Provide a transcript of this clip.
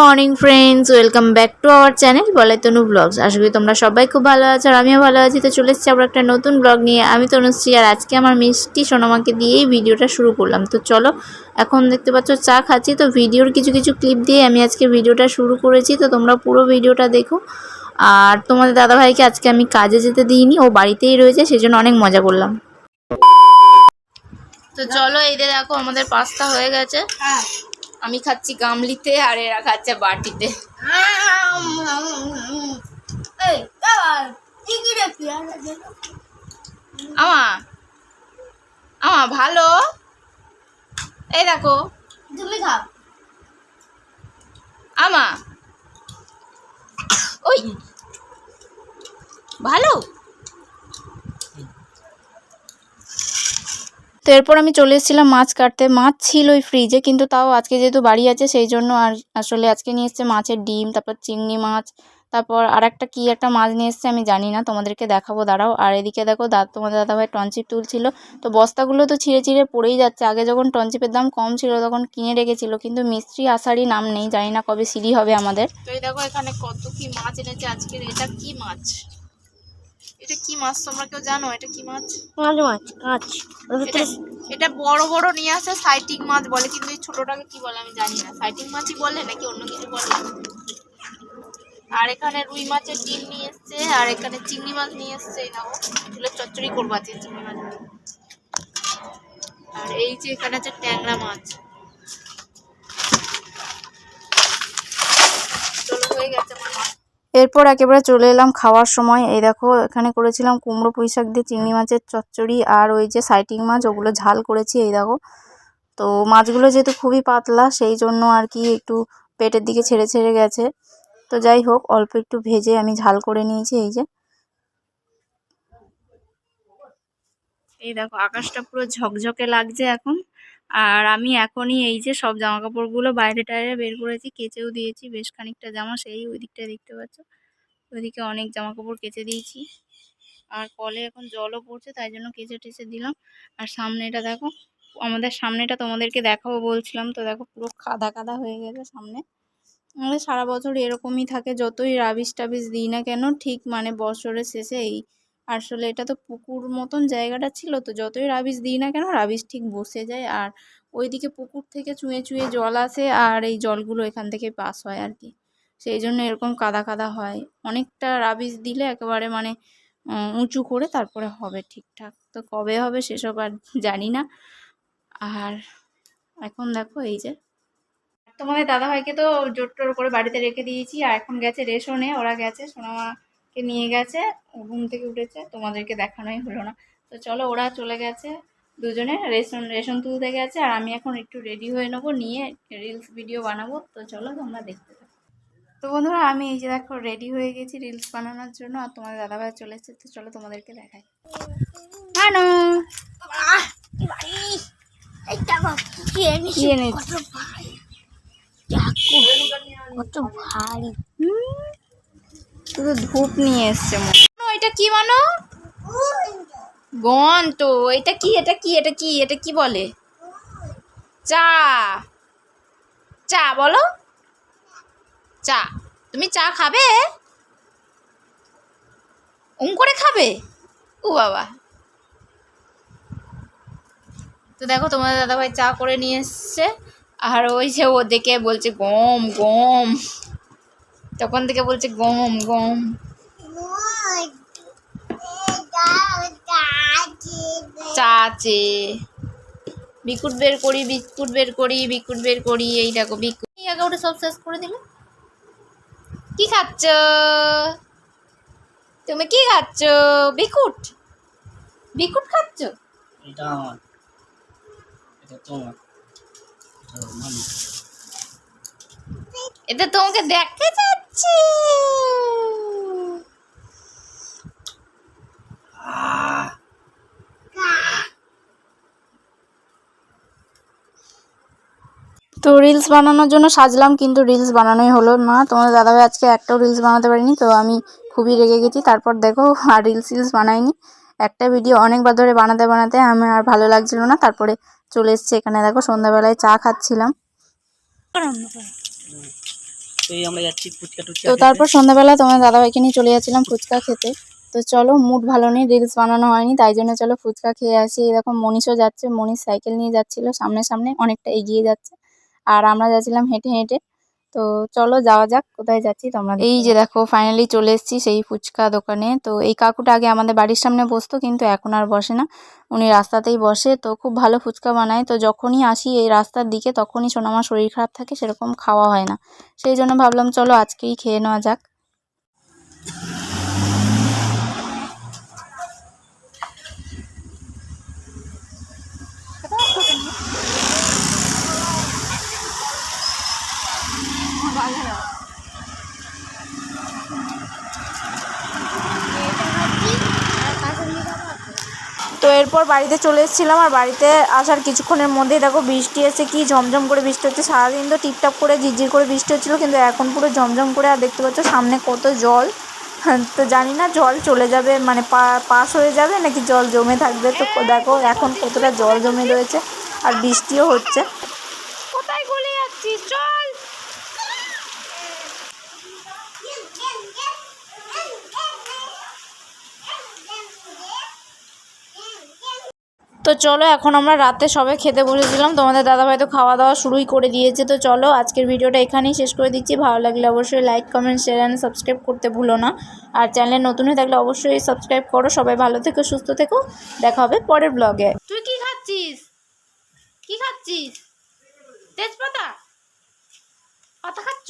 Morning friends, welcome back to our channel বলে Tanu blogs. আশা করি তোমরা সবাই খুব ভালো আছো আর আমিও ভালো আছি। তো চলে এসেছি আবার একটা নতুন ব্লগ নিয়ে। আমি তনুশ্রী আর আজকে আমার মিষ্টি সোনামাকে দিয়েই ভিডিওটা শুরু করলাম। তো চলো, এখন দেখতে পাচ্ছ চা খাচ্ছি। তো ভিডিওর কিছু কিছু ক্লিপ দিয়ে আমি আজকে ভিডিওটা শুরু করেছি। তো তোমরা পুরো ভিডিওটা দেখো। আর তোমাদের দাদাভাইকে আজকে আমি কাজে যেতে দিইনি, ও বাড়িতেই রয়েছে, সেজন্য অনেক মজা করলাম। তো চলো, এই দেখো, আমাদের পাস্তা হয়ে গেছে। আমি খাচ্ছি গামলিতে আর এরা খাচ্ছে বাটিতে। আমা আমা ভালো? এই দেখো। তুমি খাও। আমা। ওই ভালো? এরপর আমি চলে এসেছিলাম মাছ কাটতে। মাছ ছিল ওই ফ্রিজে কিন্তু তাও আজকে যেহেতু বাড়ি আছে, সেই জন্য আর আসলে আজকে নিয়ে এসছে মাছের ডিম, তারপর চিংড়ি মাছ, তারপর আর একটা কী একটা মাছ নিয়ে এসছে, আমি জানি না, তোমাদেরকে দেখাবো, দাঁড়াও। আর এদিকে দেখো দা, তোমাদের দাদাভাই টনচিপ তুলছিল। তো বস্তাগুলো তো ছিঁড়ে ছিঁড়ে পড়েই যাচ্ছে। আগে যখন টনচিপের দাম কম ছিল, তখন কিনে রেখেছিল, কিন্তু মিস্ত্রি আসারই নাম নেই, জানি না কবে সিঁড়ি হবে আমাদের। তো এই দেখো এখানে কত কি মাছ এনেছে আজকের, এটা কি মাছ? এটা কি মাছ তোমরা কেউ জানো? এটা কি মাছ? মাছ মাছ কাঁচ। এটা বড় বড় নিয়ে আসে সাইটিং মাছ বলে। কিন্তু এই ছোটটাকে কি বলে আমি জানি না। সাইটিং মাছই বলে নাকি অন্য কিছু বলে? আর এখানে রুই মাছের ডিম নিয়ে এসছে আর এখানে চিংড়ি মাছ নিয়ে এসছে। এই দেখো এগুলো চচ্চড়ি করব আছে চিংড়ি মাছ। আর এই যে এখানে আছে ট্যাংরা মাছ। চলো হয়ে গেছে আমার এরপর একেবারে চলে এলাম খাওয়ার সময়। এই দেখো, এখানে করেছিলাম কুমড়ো পুঁই শাক দিয়ে চিংড়ি মাছের চচ্চড়ি আর ওই যে সাইটিং মাছ, ওগুলো ঝাল করেছি, এই দেখো। তো মাছগুলো যেহেতু খুবই পাতলা, সেই জন্য আর কি একটু পেটের দিকে ছেড়ে ছেড়ে গেছে। তো যাই হোক, অল্প একটু ভেজে আমি ঝাল করে নিয়েছি, এই যে। এই দেখো, আকাশটা পুরো ঝকঝকে লাগছে এখন। আর আমি এখনই এই যে সব জামা কাপড়গুলো বাইরে টাইরে বের করেছি, কেচেও দিয়েছি, বেশ খানিকটা জামা সেই ওই দিকটায় দেখতে পাচ্ছ। ওইদিকে অনেক জামা কাপড় কেচে দিয়েছি। আর কলে এখন জলও পড়ছে, তাই জন্য কেচে টেচে দিলাম। আর সামনেটা দেখো, আমাদের সামনেটা তোমাদেরকে দেখাবো বলছিলাম তো, দেখো পুরো কাদা কাদা হয়ে গেছে সামনে। আমাদের সারা বছর এরকমই থাকে, যতই রাবিশ টাবিশ দিই না কেন, ঠিক মানে বছরের শেষে এই আসলে এটা তো পুকুর মতন জায়গাটা ছিল, তো যতই রাবিশ দিই না কেন রাবিশ ঠিক বসে যায়। আর ওইদিকে পুকুর থেকে চুঁয়ে চুঁয়ে জল আসে আর এই জলগুলো এখান থেকে পাস হয় আর কি সেই জন্য এরকম কাদা কাদা হয়। অনেকটা রাবিশ দিলে একেবারে মানে উঁচু করে তারপরে হবে ঠিকঠাক। তো কবে হবে সেসব আর জানি না। আর এখন দেখো এই যে তোমাদের দাদাভাইকে তো জোর টোর করে বাড়িতে রেখে দিয়েছি, আর এখন গেছে রেশনে, ওরা গেছে সোনামাকে নিয়ে গেছে ঘুম থেকে উঠেছে তোমাদেরকে দেখানোই হলো না। তো চলো ওরা চলে গেছে দুজনে রেশন রেশন তুলতে গেছে আর আমি এখন একটু রেডি হয়ে নেব নিয়ে রিলস ভিডিও বানাবো। তো চলো তোমরা দেখতে থাকো। তো বন্ধুরা আমি এই যে দেখো রেডি হয়ে গেছি রিলস বানানোর জন্য আর তোমাদের দাদাভাই চলে এসেছে তো চলো তোমাদেরকে দেখাই। হানো! কি কি কত ভারী। শুধু ধূপ নিয়ে এসছে মনে এটা কি মানো? গন তো এটা কি এটা কি এটা কি এটা কি বলে? চা। চা, বলো। চা। তুমি চা খাবে? উম করে খাবে? ও বাবা। তো দেখো, তোমাদের দাদাভাই চা করে নিয়ে এসছে। আর ওই যে ও দেখে বলছে গম গম। তখন থেকে বলছে গম গম। চা আছে বিকুট বের করি বিকুট বের করি বিকুট বের করি এই দেখো বিকুট। এই আগে ওটা সব শেষ করে দিল? কি খাচ্ছ? তুমি কি খাচ্ছ? বিকুট? বিকুট খাচ্ছ? এটা আমার। এটা তোমার। এটা তোমাকে দেখতে তো রিলস বানানোর জন্য সাজলাম, কিন্তু রিলস বানানোই হলো না। তোমাদের দাদাভাই আজকে একটাও রিলস বানাতে পারিনি, তো আমি খুবই রেগে গেছি। তারপর দেখো, আর রিলস রিলস বানাইনি। একটা ভিডিও অনেকবার ধরে বানাতে বানাতে আমার আর ভালো লাগছিল না। তারপরে চলে এসছে এখানে, দেখো, সন্ধ্যাবেলায় চা খাচ্ছিলাম। এই আমরা যাচ্ছি ফুচকা টুচকা তো তারপর সন্ধ্যাবেলা তোমার দাদাভাইকে নিয়ে চলে যাচ্ছিলাম ফুচকা খেতে। তো চলো মুড ভালো নেই রিলস বানানো হয়নি তাই জন্য চলো ফুচকা খেয়ে আসি। এরকম মনীষও যাচ্ছে মনীষ সাইকেল নিয়ে যাচ্ছিল সামনে সামনে অনেকটা এগিয়ে যাচ্ছে। আর আমরা যাচ্ছিলাম হেঁটে হেঁটে। তো চলো যাওয়া যাক কোথায় যাচ্ছি তোমরা এই যে দেখো ফাইনালি চলে এসেছি সেই ফুচকা দোকানে। তো এই কাকুটা আগে আমাদের বাড়ির সামনে বসতো কিন্তু এখন আর বসে না। উনি রাস্তাতেই বসে তো খুব ভালো ফুচকা বানায়। তো যখনই আসি এই রাস্তার দিকে তখনই শোনো আমার শরীর খারাপ থাকে সেরকম খাওয়া হয় না। সেই জন্য ভাবলাম চলো আজকেই খেয়ে নেওয়া যাক। এরপর বাড়িতে চলে এসেছিলাম আর বাড়িতে আসার কিছুক্ষণের মধ্যেই দেখো বৃষ্টি এসে কি ঝমঝম করে বৃষ্টি হচ্ছে। সারাদিন তো টিপটাপ করে ঝিরঝির করে বৃষ্টি হচ্ছিল কিন্তু এখন পুরো ঝমঝম করে আর দেখতে পাচ্ছ সামনে কত জল। হ্যাঁ, তো জানি না জল চলে যাবে মানে পাস হয়ে যাবে নাকি জল জমে থাকবে। তো দেখো এখন কতটা জল জমে রয়েছে আর বৃষ্টিও হচ্ছে কোথায় গলে যাচ্ছিস চল তো চলো এখন আমরা রাতে সবাই খেতে বসেছিলাম। তোমাদের দাদাভাই তো খাওয়া দাওয়া শুরুই করে দিয়েছে। তো চলো আজকের ভিডিওটা এখানেই শেষ করে দিচ্ছি। ভালো লাগলে অবশ্যই like comment share and subscribe করতে ভুলো না। আর চ্যানেলে নতুন হয়ে থাকলে অবশ্যই সাবস্ক্রাইব করো। সবাই ভালো থেকো সুস্থ থেকো। দেখা হবে পরের ব্লগে তুই কি খাচ্ছিস? কি খাচ্ছিস? তেজপাতা? পাতা খাচ্ছ?